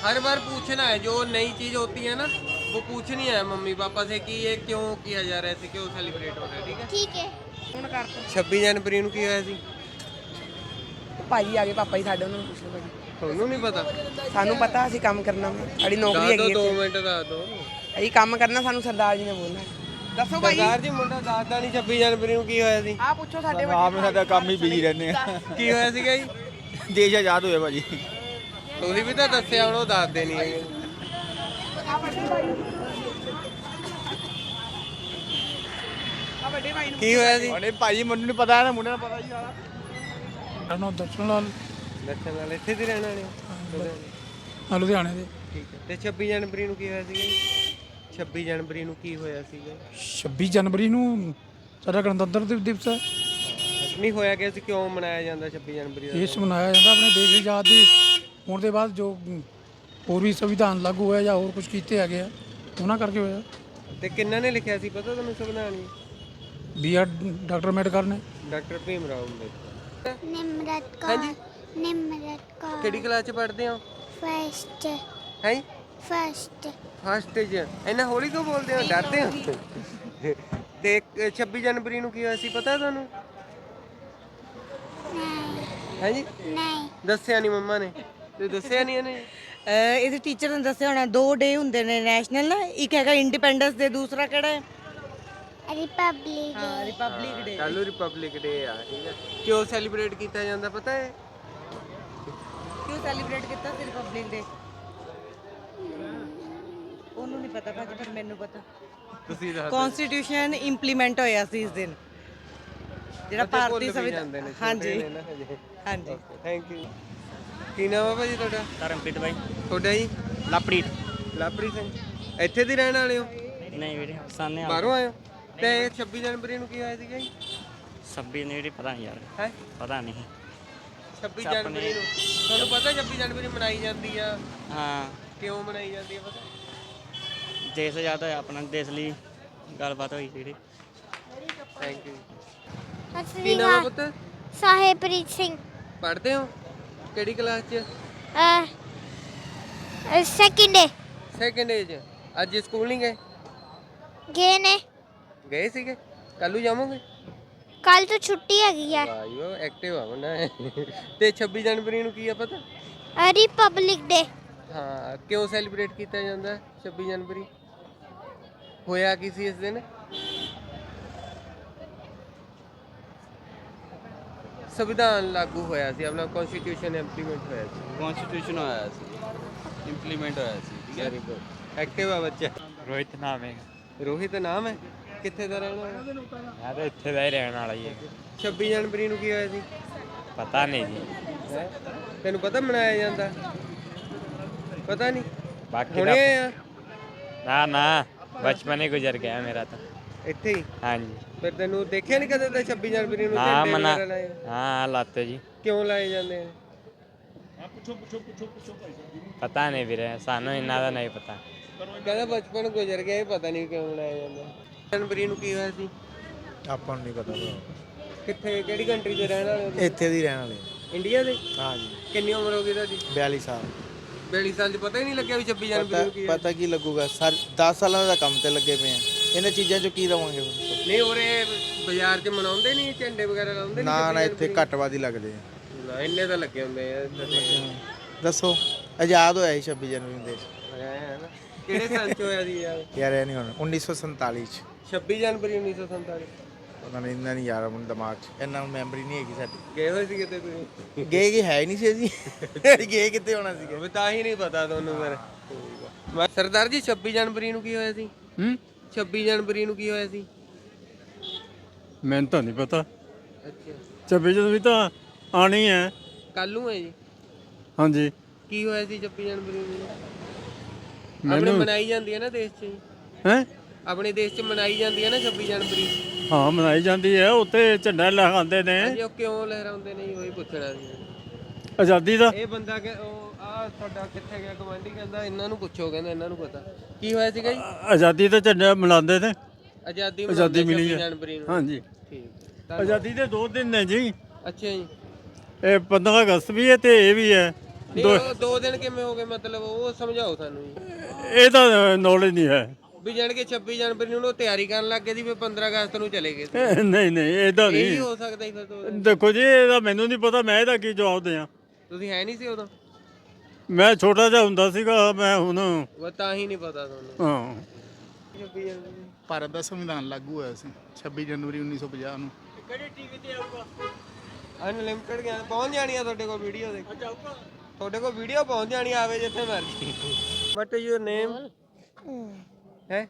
हर बार पूछना है जो नई चीज होती है ना वो पूछनी है मम्मी पापा से कि ये क्यों किया जा रहा है ऐसे क्यों सेलिब्रेट हो रहा है ठीक है ठीक है 26 ਜਨਵਰੀ ਨੂੰ ਕੀ ਹੋਇਆ ਸੀ ਭਾਜੀ ਆ ਗਏ ਪਾਪਾ ਜੀ ਸਾਡੇ ਉਹਨਾਂ ਨੂੰ ਪੁੱਛ ਲਓ ਭਾਜੀ ਤੁਹਾਨੂੰ ਨਹੀਂ ਪਤਾ? ਸਾਨੂੰ ਪਤਾ ਅਸੀਂ ਕੰਮ ਕਰਨਾ ਵਾ। ਸਾਡੀ ਨੌਕਰੀ ਹੈਗੀ ਦੋ ਹੈ 2 ਮਿੰਟ ਦੱਸ ਦੋ। ਅਸੀਂ ਕੰਮ ਕਰਨਾ ਸਾਨੂੰ ਸਰਦਾਰ ਜੀ ਨੇ ਬੋਲਣਾ। ਦੱਸੋ ਭਾਜੀ ਸਰਦਾਰ ਜੀ ਮੁੰਡਾ ਦੱਸਦਾ ਨਹੀਂ 26 ਜਨਵਰੀ ਨੂੰ ਕੀ ਹੋਇਆ ਸੀ? ਆ ਪੁੱਛੋ ਸਾਡੇ ਆਪ ਨੂੰ ਸਾਡਾ ਕੰਮ ਹੀ ਬਿਜ਼ੀ ਰਹਿੰਦੇ ਆ। ਕੀ ਹੋਇਆ ਸੀਗਾ ਜੀ? ਦੇਸ਼ ਆਜ਼ਾਦ ਹੋਇਆ ਭਾਜੀ। ਤੁਸੀਂ ਵੀ ਤਾਂ ਦੱਸਿਆ ਹੁਣ ਉਹ ਦੱਸਦੇ ਨਹੀਂ ਹੈਗੇ। ਵੱਡੇ ਭਾਈ ਨੂੰ ਕੀ ਹੋਇਆ ਸੀ? ਉਹਨੇ ਭਾਜੀ ਮੈਨੂੰ ਨਹੀਂ ਪਤਾ ਨਾ ਮੁੰਡੇ ਨੂੰ ਪਤਾ ਜੀ ਸਾਰਾ ਸਾਨੂੰ ਦਰਸ਼ਨ ਬੱਚਿਆਂ ਨਾਲ ਇੱਥੇ ਦੇ ਰਹਿਣ ਵਾਲੇ ਹੋ? ਆ ਲੁਧਿਆਣੇ। ਦੇ। ਠੀਕ ਹੈ। ਤੇ 26 ਜਨਵਰੀ ਨੂੰ ਕੀ ਹੋਇਆ ਸੀਗਾ ਜੀ? 26 ਜਨਵਰੀ ਨੂੰ ਕੀ ਹੋਇਆ ਸੀਗਾ? 26 ਜਨਵਰੀ ਨੂੰ ਸਾਡਾ ਗਣਤੰਤਰ ਦਿਵ- ਦਿਵਸ ਹੈ। ਨਹੀਂ ਹੋਇਆ ਗਿਆ ਸੀ ਕਿਉਂ ਮਨਾਇਆ ਜਾਂਦਾ 26 ਜਨਵਰੀ ਦਾ? ਇਸ ਮਨਾਇਆ ਜਾਂਦਾ ਆਪਣੇ ਦੇਸ਼ ਦੀ ਆਜ਼ਾਦੀ ਹੋਣ ਦੇ ਬਾਅਦ ਜੋ ਅਮ, ਹੋਰ ਵੀ ਸੰਵਿਧਾਨ ਲਾਗੂ ਹੋਇਆ ਜਾਂ ਹੋਰ ਕੁਝ ਕੀਤੇ ਹੈਗੇ ਆ ਉਹਨਾਂ ਕਰਕੇ ਹੋਇਆ। ਤੇ ਕਿੰਨਾਂ ਨੇ ਲਿਖਿਆ ਸੀ ਪਤਾ ਤੁਹਾਨੂੰ ਸੰਵਿਧਾਨ ਜੀ? ਬੀਆਰ ਡਾਕਟਰ ਅੰਬੇਡਕਰ ਨੇ। ਡਾਕਟਰ ਭੀਮ ਰਾਓ ਅੰਬੇਦਕਰ ਨਿਮਰਤ ਕੌਰ। ਨਿਮਰਤ ਕਿਹੜੀ ਕਲਾਸ ਚ ਪੜ੍ਹਦੇ ਹੋ? ਫਸਟ ਹੈ? ਫਸਟ ਫਸਟ ਚ। ਇੰਨਾ ਹੌਲੀ ਕਿਉਂ ਬੋਲਦੇ ਹੋ? ਡਰਦੇ ਹੋ? ਤੇ 26 ਜਨਵਰੀ ਨੂੰ ਕੀ ਹੋਇਆ ਸੀ ਪਤਾ ਤੁਹਾਨੂੰ? ਹੈ ਜੀ? ਨਹੀਂ। ਦੱਸਿਆ ਨਹੀਂ ਮੰਮਾ ਨੇ। ਤੇ ਦੱਸਿਆ ਨਹੀਂ ਇਹਨੇ? ਅਹ ਇਹਦੇ ਟੀਚਰ ਨੇ ਦੱਸਿਆ ਹੋਣਾ ਦੋ ਡੇ ਹੁੰਦੇ ਨੇ ਨੈਸ਼ਨਲ ਨਾ ਇੱਕ ਹੈਗਾ ਇੰਡੀਪੈਂਡੈਂਸ ਡੇ ਦੂਸਰਾ ਕਿਹੜਾ ਹੈ? ਰਿਪਬਲਿਕ ਹਾਂ ਰਿਪਬਲਿਕ ਡੇ ਕੱਲ੍ਹ ਰਿਪਬਲਿਕ ਡੇ ਆ ਠੀਕ ਹੈ। ਕਿਉਂ ਸੈਲੀਬ੍ਰੇਟ ਕੀਤਾ ਜਾਂਦਾ ਪਤਾ ਹੈ? ਕਿਉਂ ਸੈਲੀਬ੍ਰੇਟ ਕੀਤਾ ਸੀ ਰਿਪਬਲਿਕ ਡੇ ਉਹਨੂੰ ਨਹੀਂ ਪਤਾ ਭਾਜੀ ਪਰ ਮੈਨੂੰ ਪਤਾ। ਤੁਸੀਂ ਦੱਸ ਕਨਸਟੀਟਿਊਸ਼ਨ ਇੰਪਲੀਮੈਂਟ ਹੋਇਆ ਸੀ ਇਸ ਦਿਨ। ਜਿਹੜਾ ਭਾਰਤੀ ਜਾਂਦੇ ਸੰਵਿਧਾਨ ਨੇ ਹਾਂਜੀ। ਹਾਂਜੀ। ਹਾਂਜੀ ਥੈਂਕ ਯੂ ਕੀ ਨਾਮ ਹੈ ਭਾਜੀ ਤੁਹਾਡਾ? ਧਰਮਪ੍ਰੀਤ ਭਾਈ ਤੁਹਾਡਾ ਜੀ? ਲਾਪਰੀਤ। ਲਾਪਰੀ ਸਿੰਘ। ਇੱਥੇ ਦੇ ਰਹਿਣ ਵਾਲੇ ਹੋ? ਨਹੀਂ ਵੀਰੇ ਸਾਨੇ ਬਾਹਰੋਂ ਆਏ ਹੋ ਤੇ 26 ਜਨਵਰੀ ਨੂੰ ਕੀ ਹੋਇਆ ਸੀਗਾ ਜੀ? ਸੱਬੀ ਨੇ ਵੀਰੇ ਪਤਾ ਨਹੀਂ ਯਾਰ। ਹੈ? ਪਤਾ ਨਹੀਂ। 26 ਜਨਵਰੀ ਨੂੰ। ਤੁਹਾਨੂੰ ਪਤਾ 26 ਜਨਵਰੀ ਮਨਾਈ ਜਾਂਦੀ ਆ? ਹਾਂ। ਕਿਉਂ ਮਨਾਈ ਜਾਂਦੀ ਆ ਪਤਾ? ਦੇਸ਼ ਆਜ਼ਾਦ ਹੋਇਆ ਆਪਣਾ ਦੇਸ਼ ਲਈ ਗੱਲਬਾਤ ਹੋਈ ਸੀ ਜਿਹੜੀ ਥੈਂਕ ਯੂ ਸਤਿ ਨਾਮ ਆ ਅਕਾਲ। ਪੁੱਤ? ਸਿੰਘ। ਪੜ੍ਹਦੇ ਹੋ? ਕਿਹੜੀ ਕਲਾਸ 'ਚ? ਸੈਕਿੰਡ ਡੇ ਸੈਕਿੰਡ ਏਜ ਅੱਜ ਸਕੂਲ ਨਹੀਂ ਗਏ? ਗਏ ਨੇ। ਗਏ ਸੀਗੇ? ਕੱਲੂ ਜਾਵੋਗੇ? ਕੱਲ ਤੋਂ ਛੁੱਟੀ ਹੈਗੀ ਆ। ਵਾਹ ਯੋ ਐਕਟਿਵ ਆ ਮਨਾ ਤੇ 26 ਜਨਵਰੀ ਨੂੰ ਕੀ ਆ ਪਤਾ? Republic Day. ਹਾਂ ਕਿਉਂ ਸੈਲੀਬ੍ਰੇਟ ਕੀਤਾ ਜਾਂਦਾ 26 ਜਨਵਰੀ? ਹੋਇਆ ਕੀ ਸੀ ਇਸ ਦਿਨ? ਸੰਵਿਧਾਨ ਲਾਗੂ ਹੋਇਆ ਸੀ ਆਪਣਾ ਕਨਸਟੀਟਿਊਸ਼ਨ ਇੰਪਲੀਮੈਂਟ ਹੋਇਆ ਸੀ। ਕਨਸਟੀਟਿਊਸ਼ਨ ਆਇਆ ਸੀ ਇੰਪਲੀਮੈਂਟ ਹੋਇਆ ਸੀ ਠੀਕ ਹੈ। ਐਕਟਿਵ ਆ ਬੱਚਾ। ਰੋਹਿਤ ਨਾਮ ਹੈ ਰੋਹਿਤ ਨਾਮ ਹੈ? ਕਿੱਥੇ ਦਾ ਰਹਿਣ ਵਾਲਾ? ਮੈਂ ਤਾਂ ਇੱਥੇ ਦਾ ਹੀ ਰਹਿਣ ਵਾਲਾ ਹੀ ਹੈ 26 ਜਨਵਰੀ ਨੂੰ ਕੀ ਹੋਇਆ ਸੀ? ਪਤਾ ਨਹੀਂ ਜੀ। ਹੈਂ? ਤੈਨੂੰ ਪਤਾ ਮਨਾਇਆ ਜਾਂਦਾ? ਪਤਾ ਨਹੀਂ? ਬਾਕੀ ਹੁਣੇ ਆ ਨਾ ਨਾ। ਬਚਪਨ ਹੀ ਗੁਜ਼ਰ ਗਿਆ ਮੇਰਾ ਤਾਂ। ਇੱਥੇ ਹੀ? ਹਾਂਜੀ। ਫਿਰ ਤੈਨੂੰ ਦੇਖਿਆ ਨਹੀਂ ਕਦੇ ਤਾਂ 26 ਜਨਵਰੀ ਨੂੰ ਹਾਂ ਝੰਡੇ ਮਨਾ ਵਗੈਰਾ ਲਾਏ? ਹਾਂ ਲਾਤੇ ਜੀ। ਕਿਉਂ ਲਾਏ ਜਾਂਦੇ ਆ? ਪਤਾ ਨਹੀਂ ਵੀਰੇ ਸਾਨੂੰ ਇੰਨਾ ਦਾ ਨਹੀਂ ਪਤਾ। ਕਹਿੰਦਾ ਬਚਪਨ ਗੁਜ਼ਰ ਗਿਆ ਇਹ ਪਤਾ ਨਹੀਂ ਕਿਉਂ ਮਨਾਇਆ ਜਾਂਦਾ। ਜਨਵਰੀ ਨੂੰ ਕੀ ਹੋਇਆ ਸੀ? ਆਪਾਂ ਨੂੰ ਨਹੀਂ ਪਤਾ ਕਿੱਥੇ ਕਿਹੜੀ ਕੰਟਰੀ ਦੇ ਰਹਿਣ ਵਾਲੇ ਹੋ ਇੱਥੇ ਦੀ ਰਹਿਣ ਵਾਲੇ ਇੰਡੀਆ ਦੇ? ਹਾਂਜੀ ਕਿੰਨੀ ਉਮਰ ਹੋ ਗਈ ਤੁਹਾਡੀ? 42 ਸਾਲ। 42 ਸਾਲ ਚ ਪਤਾ ਹੀ ਨਹੀਂ ਲੱਗਿਆ ਵੀ 26 ਜਨਵਰੀ ਨੂੰ ਕੀ ਹੈ ਪਤਾ ਕੀ ਲੱਗੂਗਾ? ਸਰ 10 ਸਾਲਾਂ ਦਾ ਕੰਮ ਤੇ ਲੱਗੇ ਪਏ ਆ। ਇਹਨਾਂ ਚੀਜ਼ਾਂ ਚੋਂ ਕੀ ਦਵਾਂਗੇ ਨਹੀਂ ਉਰੇ ਬਾਜ਼ਾਰ 'ਚ ਮਨਾਉਂਦੇ ਨਹੀਂ ਝੰਡੇ ਵਗੈਰਾ ਲਾਉਂਦੇ ਨਾ ਨਹੀਂ ਨਾ ਇੱਥੇ ਘੱਟਵਾਦੀ ਲੱਗਦੇ ਆ। ਨਾ ਇੰਨੇ ਤਾਂ ਲੱਗੇ ਹੁੰਦੇ ਆ। ਦੱਸੋ ਆਜ਼ਾਦ ਹੋਇਆ ਸੀ 26 ਜਨਵਰੀ ਨੂੰ ਦੇਸ਼? ਆਇਆ ਹੈ ਨਾ। ਕਿਹੜੇ ਸਾਲ ਚ ਹੋਇਆ ਸੀ ਯਾਰ ਯਾਰ ਇਹ ਨਹੀਂ ਹੁਣ 1947 ਚ। 26 ਜਨਵਰੀ 1947 ਉਹਨਾਂ ਨੇ ਇੰਨਾ ਨਹੀਂ ਯਾਰ ਆਪਣੇ ਦਿਮਾਗ 'ਚ। ਇੰਨਾ ਮੈਮਰੀ ਨਹੀਂ ਹੈਗੀ ਸਾਡੀ। ਗਏ ਹੋਏ ਸੀ ਕਿਤੇ ਤੁਸੀਂ? ਗਏ ਕਿ ਹੈ ਹੀ ਨਹੀਂ ਸੀ ਅਸੀਂ? ਗਏ ਕਿੱਥੇ ਹੋਣਾ ਸੀਗਾ? ਉਹ ਤਾਂ ਹੀ ਨਹੀਂ ਪਤਾ ਤੁਹਾਨੂੰ ਫਿਰ। ਮੈਂ ਸਰਦਾਰ ਜੀ 26 ਜਨਵਰੀ ਨੂੰ ਕੀ ਹੋਇਆ ਸੀ? ਹੂੰ? 26 ਜਨਵਰੀ ਨੂੰ ਕੀ ਹੋਇਆ ਸੀ? ਮੈਨੂੰ ਤਾਂ ਨਹੀਂ ਪਤਾ। ਅੱਛਾ। 26 ਜਨਵਰੀ ਤਾਂ ਆਣੀ ਹੈ। ਕੱਲ ਨੂੰ ਹੈ ਜੀ? ਹਾਂਜੀ। ਕੀ ਹੋਇਆ ਸੀ 26 ਜਨਵਰੀ ਨੂੰ? ਆਪਣੇ ਮਨਾਈ ਜਾਂਦੀ ਹੈ ਨਾ ਦੇਸ਼ 'ਚ ਜੀ। ਹੈ? ਆਪਣੇ ਦੇਸ਼ 'ਚ ਮਨਾਈ ਜਾਂਦੀ ਹੈ ਨਾ 26 ਜਨਵਰੀ? ਹਾਂ ਮਨਾਈ ਜਾਂਦੀ ਹੈ ਉੱਤੇ ਝੰਡਾ ਲਗਾਉਂਦੇ ਨੇ। ਹਾਂਜੀ ਉਹ ਕਿਉਂ ਲਹਿਰਾਉਂਦੇ ਨਹੀਂ ਉਹੀ ਪੁੱਛਣਾ ਸੀ। ਆਜ਼ਾਦੀ ਦਾ ਇਹ ਬੰਦਾ ਕਿ ਉਹ ਆ ਤੁਹਾਡਾ ਕਿੱਥੇ ਗਿਆ ਗਵਾਂਢੀ ਕਹਿੰਦਾ ਇਹਨਾਂ ਨੂੰ ਪੁੱਛੋ ਕਹਿੰਦਾ ਇਹਨਾਂ ਨੂੰ ਪਤਾ। ਕੀ ਹੋਇਆ ਸੀਗਾ ਜੀ? ਆਜ਼ਾਦੀ ਦਾ ਝੰਡਾ ਮਨਾਉਂਦੇ ਨੇ। ਆਜ਼ਾਦੀ ਆਜ਼ਾਦੀ ਮਿਲੀ 26 ਹੈ। ਜਨਵਰੀ ਨੂੰ। ਹਾਂਜੀ। ਠੀਕ। ਧੰਨਵਾਦ। ਆਜ਼ਾਦੀ ਦੇ ਦੋ ਦਿਨ ਨੇ ਜੀ। ਅੱਛਾ ਜੀ। ਇਹ 15 ਅਗਸਤ ਵੀ ਹੈ ਤੇ ਇਹ ਵੀ ਹੈ। ਨਹੀਂ, ਉਹ ਦੋ ਦਿਨ ਕਿਵੇਂ ਹੋ ਗਏ ਮਤਲਬ ਉਹ ਸਮਝਾਓ ਸਾਨੂੰ ਜੀ। ਇਹ ਤਾਂ ਨੌਲੇਜ ਨਹੀਂ ਹੈ। ਵੀ ਜਾਣ ਕੇ 26 ਜਨਵਰੀ ਨੂੰ ਉਹ ਤਿਆਰੀ ਕਰਨ ਲੱਗ ਗਏ ਸੀ ਫਿਰ 15 ਅਗਸਤ ਨੂੰ ਚਲੇ ਗਏ ਸੀ। [laughs] ਨਹੀਂ ਨਹੀਂ ਇਹ ਵੀ ਨਹੀਂ। ਹੋ ਸਕਦਾ ਸੀ ਫਿਰ ਦਿਨ ਦੇਖੋ ਜੀ ਇਹਦਾ ਮੈਨੂੰ ਨਹੀਂ ਪਤਾ ਮੈਂ ਇਹਦਾ ਕੀ ਜਵਾਬ ਦਿਆਂ ਤੁਸੀਂ ਹੈ ਨਹੀਂ ਸੀ ਉਦੋਂ? ਮੈਂ ਛੋਟਾ ਜਿਹਾ ਹੁੰਦਾ ਸੀਗਾ ਮੈਂ ਹੁਣ ਉਹ ਤਾਂ ਹੀ ਨਹੀਂ ਪਤਾ ਤੁਹਾਨੂੰ। ਹਾਂ। 26 ਜਨਵਰੀ ਭਾਰਤ ਦਾ ਸੰਵਿਧਾਨ ਲਾਗੂ ਹੋਇਆ ਸੀ 26 ਜਨਵਰੀ 1950 ਨੂੰ। ਕਿਹੜੀ ਟੀਵੀ ਤੇ ਆਊਗਾ? ਅਨਲਿਮਟਿਡ ਗਿਆ ਪਹੁੰਚ ਜਾਣੀ ਆ ਤੁਹਾਡੇ ਕੋਲ ਵੀਡੀਓ ਦੇ ਤੁਹਾਡੇ ਕੋਲ ਵੀਡੀਓ ਪਹੁੰਚ ਜਾਣੀ ਆਵੇ ਜਿੱਥੇ ਮਰਜ਼ੀ। ਵਟ ਇਜ਼ ਯੂਰ ਨੇਮ ਹੈ?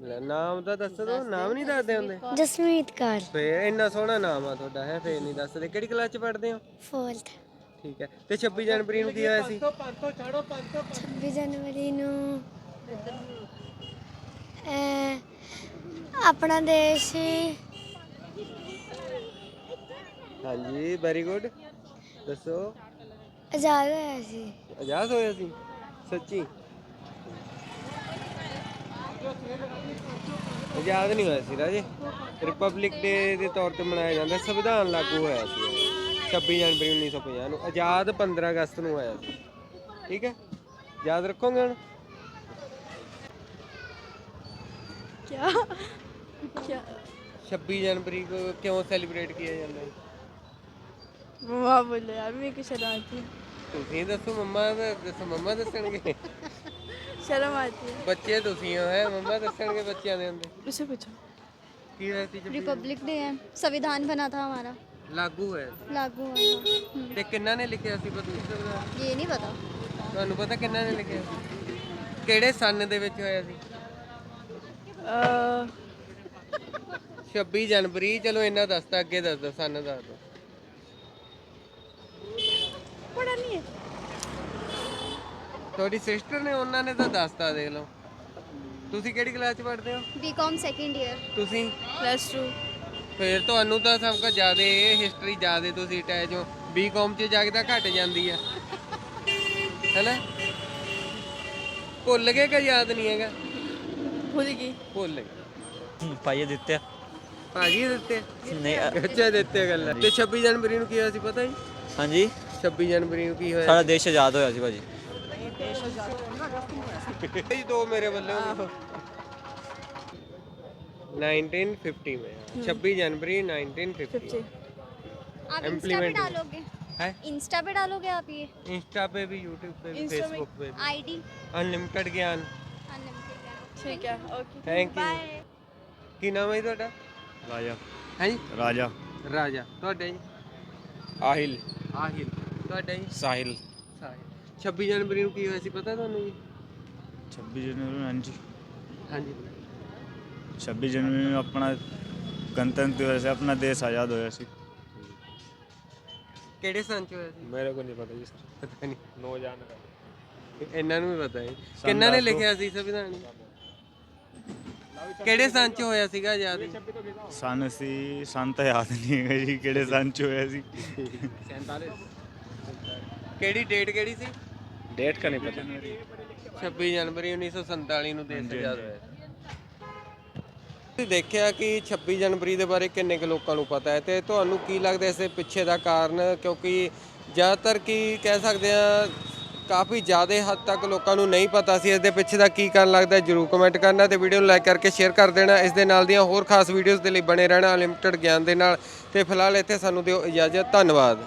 ਲੈ ਨਾਮ ਤਾਂ ਦੱਸ ਦੋ ਨਾਮ ਨਹੀਂ ਦੱਸਦੇ ਹੁੰਦੇ। ਜਸਮੀਤ ਕੌਰ। ਫੇਰ ਇੰਨਾ ਸੋਹਣਾ ਨਾਮ ਆ ਤੁਹਾਡਾ ਹੈ ਫੇਰ ਨਹੀਂ ਦੱਸਦੇ। ਕਿਹੜੀ ਕਲਾਸ ਚ ਪੜ੍ਹਦੇ ਹੋ? ਫੋਰਥ। ਠੀਕ ਹੈ। ਤੇ 26 ਜਨਵਰੀ ਨੂੰ ਕੀ ਹੋਇਆ ਸੀ? 26 ਜਨਵਰੀ ਨੂੰ ਅਹ, ਆਪਣਾ ਦੇਸ਼। ਹਾਂਜੀ ਵੈਰੀ ਗੁੱਡ ਦੱਸੋ। ਆਜ਼ਾਦ ਹੋਇਆ ਸੀ। ਆਜ਼ਾਦ ਹੋਇਆ ਸੀ। ਸੱਚੀ? ਆਜ਼ਾਦ ਨਹੀਂ ਹੋਇਆ ਸੀ ਰਾਜੇ ਰਿਪਬਲਿਕ ਡੇ ਦੇ ਤੌਰ ਤੇ ਮਨਾਇਆ ਜਾਂਦਾ ਸੰਵਿਧਾਨ ਲਾਗੂ ਹੋਇਆ ਸੀ। 26 ਜਨਵਰੀ 1950 ਨੂੰ ਆਜ਼ਾਦ 15 ਅਗਸਤ ਨੂੰ ਹੋਇਆ ਸੀ। ਠੀਕ ਹੈ? ਯਾਦ ਰੱਖੋਗੇ ਹੁਣ? ਕਿਆ? ਕਿਆ? 26 ਜਨਵਰੀ ਕੋ ਕਿਉਂ ਸੈਲੀਬ੍ਰੇਟ ਕੀਤਾ ਜਾਂਦਾ ਹੈ ਬੋਲੇ ਯਾਰ ਮੈਂ ਕਿ? ਸ਼ਰਾਰਤੀ ਤੁਸੀਂ ਦੱਸੋ ਮੰਮਾ ਦੱਸੋ ਮੰਮਾ ਦੱਸਣਗੇ। शर्म आती है ਬੱਚੇ ਤੁਸੀਂ ਹੋ ਹੈ ਮੰਮਾ ਦੱਸਣਗੇ ਬੱਚਿਆਂ ਦੇ ਹੁੰਦੇ उसे पूछो ਕੀ ਹੋਇਆ ਸੀ 26 ਰਿਪਬਲਿਕ ਡੇ ਹੈ ਸੰਵਿਧਾਨ ਬਣਾ ਥਾ ਹਮਾਰਾ ਲਾਗੂ ਹੋਇਆ ਸੀ। ਲਾਗੂ ਹੋਇਆ ਤੇ ਕਿੰਨਾ ਨੇ ਲਿਖਿਆ ਸੀ ਪਤਾ ਨਹੀਂ ਸਕਦਾ ਇਹ ਨਹੀਂ ਪਤਾ ਤੁਹਾਨੂੰ ਪਤਾ ਕਿੰਨਾ ਨੇ ਲਿਖਿਆ ਸੀ ਕਿਹੜੇ ਸੰਨ ਦੇ ਵਿੱਚ ਹੋਇਆ ਸੀ 26 ਜਨਵਰੀ ਚਲੋ ਇੰਨਾ ਦੱਸਤਾ ਅੱਗੇ ਦੱਸ ਦੋ ਸੰਨ ਦੱਸ ਦੋ ਤੁਹਾਡੀ ਸਿਸਟਰ ਨੇ ਉਹਨਾਂ ਨੇ ਤਾਂ ਦੱਸਤਾ ਦੇਖ ਲਓ। ਤੁਸੀਂ ਕਿਹੜੀ ਕਲਾਸ ਚ ਪੜ੍ਹਦੇ ਹੋ? ਬੀਕਾਮ ਸੈਕੰਡ ਇਅਰ ਤੁਸੀਂ? ਪਲੱਸ 2 ਫਿਰ ਤੁਹਾਨੂੰ ਤਾਂ ਸਭ ਕੁਝ ਜ਼ਿਆਦਾ ਇਹ ਹਿਸਟਰੀ ਜ਼ਿਆਦਾ ਤੁਸੀਂ ਅਟੈਚ ਹੋ। ਬੀਕਾਮ ਚ ਜਾ ਕੇ ਤਾਂ ਘਟ ਜਾਂਦੀ ਆ। ਹੈਨਾ? ਭੁੱਲ ਗਏ ਕਿ ਯਾਦ ਨਹੀਂ ਹੈਗਾ? ਭੁੱਲ ਗਈ। ਭੁੱਲ ਗਏ। ਪਾਈਏ ਦਿੱਤੇ ਭਾਜੀ ਦਿੱਤੇ? ਨਹੀਂ ਅੱਛਾ ਦਿੱਤੇ ਗੱਲ। ਤੇ 26 ਜਨਵਰੀ ਨੂੰ ਕੀ ਹੋਇਆ ਸੀ ਪਤਾ ਹੀ ਹਾਂਜੀ। 26 ਜਨਵਰੀ ਨੂੰ ਕੀ ਹੋਇਆ ਸਾਡਾ ਦੇਸ਼ ਆਜ਼ਾਦ ਹੋਇਆ ਸੀ ਭਾਜੀ। ਇਹ ਦੋ ਮੇਰੇ ਵੱਲੋਂ 1950 में 26 जनवरी 1950 आप इंस्टा पे Implement- डालोगे है इंस्टा पे डालोगे आप ये इंस्टा पे भी यूट्यूब पे भी Insta में- फेसबुक पे भी आईडी अनलिमिटेड ज्ञान ठीक है ओके ਥੈਂਕ ਯੂ ਕੀ ਨਾਮ ਹੈ ਜੀ ਤੁਹਾਡਾ ਰਾਜਾ ਹੈ ਜੀ ਰਾਜਾ ਰਾਜਾ ਤੁਹਾਡਾ ਜੀ ਆਹਿਲ ਆਹਿਲ ਤੁਹਾਡਾ ਜੀ ਸਾਹਿਲ ਸਾਹਿਲ 26 ਜਨਵਰੀ ਨੂੰ ਕੀ ਹੋਇਆ ਸੀ ਪਤਾ ਤੁਹਾਨੂੰ ਜੀ? 26 ਜਨਵਰੀ ਨੂੰ ਹਾਂਜੀ। ਹਾਂਜੀ। 26 ਜਨਵਰੀ ਨੂੰ ਆਪਣਾ ਗਣਤੰਤਰ ਦਿਵਸ ਹੈ ਆਪਣਾ ਦੇਸ਼ ਆਜ਼ਾਦ ਹੋਇਆ ਸੀ। ਕਿਹੜੇ ਸੰਨ ਚ ਹੋਇਆ ਸੀ? ਮੇਰੇ ਕੋ ਨਹੀਂ ਪਤਾ ਜੀ ਸਰ। ਪਤਾ ਨਹੀਂ। ਨੋ ਜਾਣ ਇਹਨਾਂ ਨੂੰ ਵੀ ਪਤਾ ਹੈ। ਕਿੰਨਾ ਨੇ ਲਿਖਿਆ ਸੀ ਸੰਵਿਧਾਨ? ਕਿਹੜੇ ਸੰਨ ਚ ਹੋਇਆ ਸੀਗਾ ਆਜ਼ਾਦ? ਸਨ ਸੀ ਸਨ ਤਾਂ ਯਾਦ ਨਹੀਂ ਹੈਗਾ ਜੀ ਕਿਹੜੇ ਸਨ ਚ ਹੋਇਆ ਸੀ। ਕਿਹੜੀ ਡੇਟ ਕਿਹੜੀ ਸੀ? ਡੇਟ ਕਾ ਨਹੀਂ ਪਤਾ। 26 ਜਨਵਰੀ 1947 ਨੂੰ ਦੇਸ਼ ਆਜ਼ਾਦ ਹੋਇਆ। ਤੁਸੀਂ ਦੇਖਿਆ ਕਿ 26 ਜਨਵਰੀ ਦੇ ਬਾਰੇ ਕਿੰਨੇ ਕੁ ਲੋਕਾਂ ਨੂੰ ਪਤਾ ਹੈ ਤੇ ਤੁਹਾਨੂੰ ਕੀ ਲੱਗਦਾ ਇਸ ਦੇ ਪਿੱਛੇ ਦਾ ਕਾਰਨ? ਕਿਉਂਕਿ ਜ਼ਿਆਦਾਤਰ ਕੀ ਕਹਿ ਸਕਦੇ ਆ ਕਾਫੀ ਜ਼ਿਆਦਾ ਹੱਦ ਤੱਕ ਲੋਕਾਂ ਨੂੰ ਨਹੀਂ ਪਤਾ ਸੀ ਇਸ ਦੇ ਪਿੱਛੇ ਦਾ ਕੀ ਕਾਰਨ ਲੱਗਦਾ ਜਰੂਰ ਕਮੈਂਟ ਕਰਨਾ ਤੇ ਵੀਡੀਓ ਨੂੰ ਲਾਈਕ ਕਰਕੇ ਸ਼ੇਅਰ ਕਰ ਦੇਣਾ। ਇਸ ਦੇ ਨਾਲ ਦੀਆਂ ਹੋਰ ਖਾਸ ਵੀਡੀਓਜ਼ ਦੇ ਲਈ ਬਣੇ ਰਹਿਣਾ ਅਨਲਿਮਟਿਡ ਗਿਆਨ ਦੇ ਨਾਲ। ਤੇ ਫਿਲਹਾਲ ਇੱਥੇ ਸਾਨੂੰ ਦਿਓ ਇਜਾਜ਼ਤ। ਧੰਨਵਾਦ।